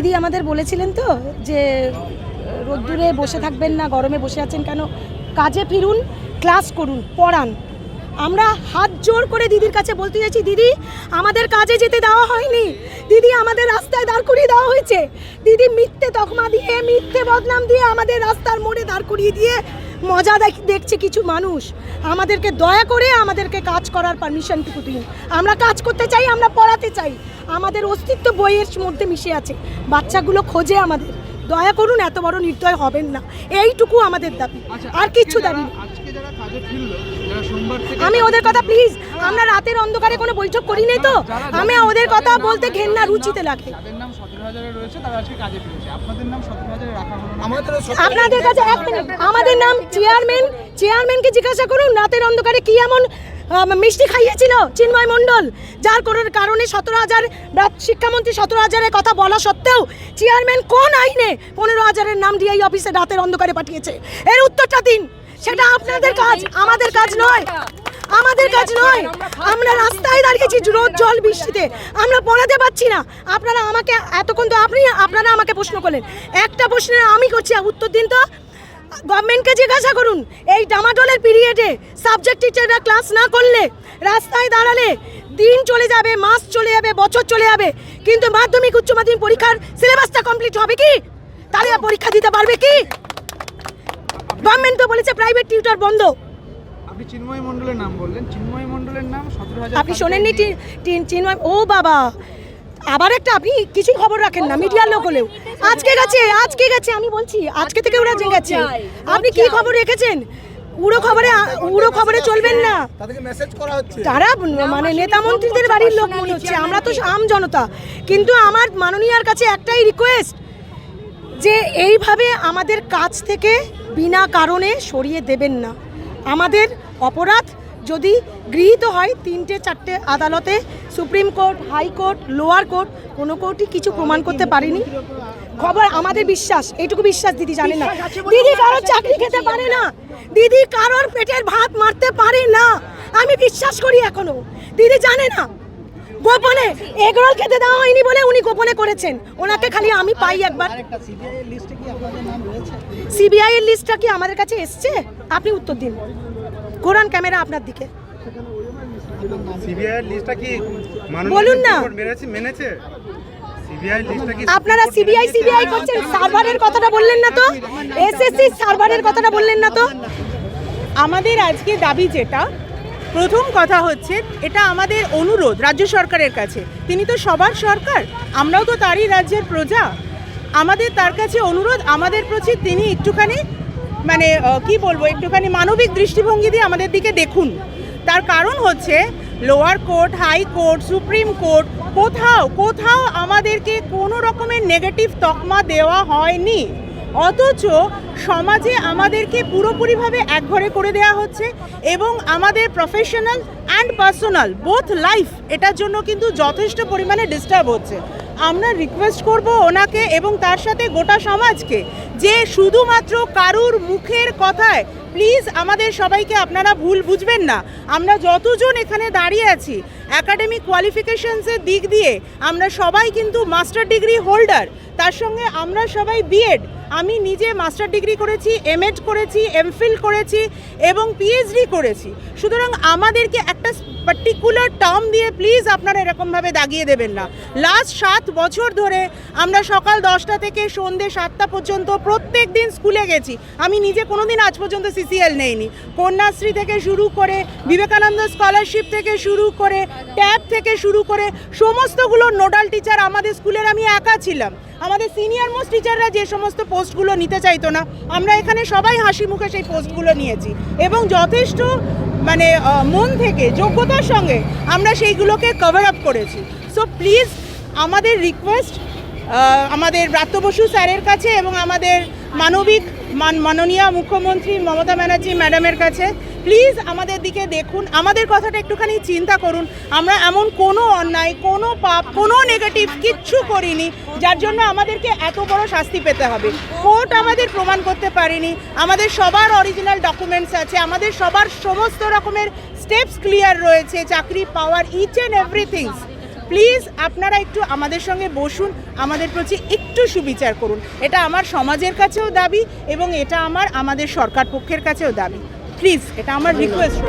দিদি আমাদের বলেছিলেন তো যে, রোদ্দুরে বসে থাকবেন না, গরমে বসে আছেন কেন? কাজে ফিরুন, ক্লাস করুন, পড়ান। আমরা হাত জোর করে দিদির কাছে বলতে চাইছি, দিদি, আমাদের কাজে যেতে দেওয়া হয়নি। দিদি, আমাদের রাস্তায় দাঁড় করিয়ে দেওয়া হয়েছে। দিদি মিথ্যে তকমা দিয়ে, মিথ্যে বদনাম দিয়ে আমাদের রাস্তার মোড়ে দাঁড় করিয়ে দিয়ে মজা দেখ- দেখছে কিছু মানুষ। আমাদেরকে দয়া করে আমাদেরকে কাজ করার পারমিশনটুকু দিন। আমরা কাজ করতে চাই, আমরা পড়াতে চাই। আমাদের অস্তিত্ব বইয়ের মধ্যে মিশে আছে। বাচ্চাগুলো খোঁজে আমাদের। দয়া করুন এত বড় নির্দয় হবেন না। এইটুকু আমাদের দাবি। আচ্ছা, আর কিচ্ছু দাবি নেই। আজকে যারা কাজে ফিরলো যারা সোমবার থেকে আমি ওদের কথা প্লিজ আমরা রাতের অন্ধকারে কোনো বৈঠক করি নাই তো। আমি ওদের কথা বলতে ঘেন্না রুচিতে লাগে। যাদের নাম সতেরো হাজারে রয়েছে তারা আজকে কাজে ফিরেছে। আপনাদের নাম সতেরো হাজারে রাখা হলো না। আমাদের আপনাদের কাছে এক মিনিট। আমাদের নাম চেয়ারম্যান চেয়ারম্যানকে জিজ্ঞাসা করুন রাতের অন্ধকারে কি এমন মিষ্টি খাইয়েছিল চিন্ময় মণ্ডল, যার কোনো কারণে সতেরো হাজার শিক্ষামন্ত্রী সতেরো হাজারের কথা বলা সত্ত্বেও চেয়ারম্যান কোন আইনে পনেরো হাজারের নাম দিয়ে এই অফিসে রাতের অন্ধকারে পাঠিয়েছে। এর উত্তরটা দিন। সেটা আপনাদের কাজ, আমাদের কাজ নয়। আমাদের কাজ নয়। আমরা রাস্তায় দাঁড়িয়েছি রোদ, জল, বৃষ্টিতে। আমরা পড়াতে পারছি না। আপনারা আমাকে এতক্ষণ তো আপনি, আপনারা আমাকে প্রশ্ন করলেন। একটা প্রশ্নের আমি করছি উত্তর দিন তো গভর্নমেন্টকে জিজ্ঞাসা করুন এই ডামাডোলের পিরিয়ডে সাবজেক্ট টিচাররা ক্লাস না করলে রাস্তায় দাঁড়ালে দিন চলে যাবে মাস চলে যাবে বছর চলে যাবে কিন্তু মাধ্যমিক উচ্চ মাধ্যমিক পরীক্ষার সিলেবাসটা কমপ্লিট হবে কি? তাহলে পরীক্ষা দিতে পারবে কি? গভর্নমেন্ট তো বলেছে প্রাইভেট টিউটর বন্ধ। আপনি চিন্ময় মণ্ডলের নাম বললেন। চিন্ময় মণ্ডলের নাম সতেরো হাজার আপনি শোনেননি চিন্ময় ও বাবা! আবার একটা আপনি কিছুই খবর রাখেন না মিডিয়ার লোক হলেও। আজকে গেছে আজকে গেছে আমি বলছি আজকে থেকে ওরা গেছে। আপনি কি খবর রেখেছেন? উড়ো খবরে উড়ো খবরে চলবেন না। তারা মানে নেতা মন্ত্রীদের বাড়ির লোক মনে হচ্ছে আমরা তো আম জনতা। কিন্তু আমার মাননীয়ার কাছে একটাই রিকোয়েস্ট যে এইভাবে আমাদের কাছ থেকে বিনা কারণে সরিয়ে দেবেন না। আমাদের অপরাধ যদি গৃহীত হয় তিনটে চারটে আদালতে supreme court high court lower court কোনো কোর্টই কিছু প্রমাণ করতে পারেনি। খবর আমাদের বিশ্বাস এইটুকু বিশ্বাস দিদি জানে না। দিদি কারোর চাকরি খেতে পারে না। দিদি কারোর পেটের ভাত মারতে পারে না। আমি বিশ্বাস করি এখনও। দিদি জানে না। গোপনে এগরোল খেতে দেওয়া হয়নি বলে উনি গোপনে করেছেন। ওনাকে খালি আমি পাই একবার। সিবিআই এর লিস্টটা কি আমাদের কাছে এসছে? আপনি উত্তর দিন। কোরআন ক্যামেরা আপনার দিকে। বলুন না। মেনেছে? আপনারা সিবিআই সিবিআই করছেন সার্ভারের কথাটা বললেন না তো? এসএসসি সার্ভারের কথাটা বললেন না তো? আমাদের আজকে দাবি যেটা প্রথম কথা হচ্ছে এটা আমাদের অনুরোধ রাজ্য সরকারের কাছে। তিনি তো সবার সরকার আমরাও তো তারই রাজ্যের প্রজা। আমাদের তার কাছে অনুরোধ আমাদের প্রতি তিনি একটুখানি মানে কি বলব, একটুখানি মানবিক দৃষ্টিভঙ্গি দিয়ে আমাদের দিকে দেখুন। তার কারণ হচ্ছে lower court high court supreme court কোথাও কোথাও আমাদেরকে কোনো রকমের নেগেটিভ তকমা দেওয়া হয়নি। অথচ সমাজে আমাদেরকে পুরোপুরিভাবে একঘরে করে দেওয়া হচ্ছে এবং আমাদের professional and personal both life এটার জন্য কিন্তু যথেষ্ট পরিমাণে ডিস্টার্ব হচ্ছে। আমরা রিকোয়েস্ট করব ওনাকে এবং তার সাথে গোটা সমাজকে যে শুধুমাত্র কারুর মুখের কথায় প্লিজ আমাদের সবাইকে আপনারা ভুল বুঝবেন না। আমরা যতজন এখানে দাঁড়িয়ে আছি একাডেমিক কোয়ালিফিকেশনসের দিক দিয়ে আমরা সবাই কিন্তু মাস্টার ডিগ্রি হোল্ডার তার সঙ্গে আমরা সবাই বিএড আমি নিজে মাস্টার ডিগ্রি করেছি এমএড করেছি এমফিল করেছি এবং পিএইচডি করেছি। সুতরাং আমাদেরকে একটা পার্টিকুলার টার্ম দিয়ে প্লিজ আপনারা এরকমভাবে দাগিয়ে দেবেন না। লাস্ট সাত বছর ধরে আমরা সকাল দশটা থেকে সন্ধে সাতটা পর্যন্ত প্রত্যেক দিন স্কুলে গেছি। আমি নিজে কোনো দিন আজ পর্যন্ত সিসিএল নেইনি। কন্যাশ্রী থেকে শুরু করে বিবেকানন্দ স্কলারশিপ থেকে শুরু করে ট্যাব থেকে শুরু করে সমস্তগুলো নোডাল টিচার আমাদের স্কুলের আমি একা ছিলাম। আমাদের সিনিয়র মোস্ট টিচাররা যে সমস্ত পোস্টগুলো নিতে চাইতো না, আমরা এখানে সবাই হাসি মুখে সেই পোস্টগুলো নিয়েছি। এবং যথেষ্ট মানে মন থেকে, যোগ্যতার সঙ্গে আমরা সেইগুলোকে কভার আপ করেছি। সো প্লিজ আমাদের রিকোয়েস্ট আমাদের ব্রাত্য বসু স্যারের কাছে এবং আমাদের মানবিক মান, মাননীয় মুখ্যমন্ত্রী মমতা ব্যানার্জি ম্যাডামের কাছে প্লিজ আমাদের দিকে দেখুন, আমাদের কথাটা একটুখানি চিন্তা করুন। আমরা এমন কোনো অন্যায়, কোনো পাপ, কোনো নেগেটিভ কিচ্ছু করিনি, যার জন্য আমাদেরকে এত বড় শাস্তি পেতে হবে। কোর্ট আমাদের প্রমাণ করতে পারেনি। আমাদের সবার অরিজিনাল ডকুমেন্টস আছে। আমাদের সবার সমস্ত রকমের স্টেপস ক্লিয়ার রয়েছে। চাকরি পাওয়ার ইচ অ্যান্ড এভরিথিংস প্লিজ আপনারা একটু আমাদের সঙ্গে বসুন। আমাদের প্রতি একটু সুবিচার করুন। এটা আমার সমাজের কাছেও দাবি এবং এটা আমার, আমাদের সরকার পক্ষের কাছেও দাবি। প্লিজ এটা আমার রিকোয়েস্ট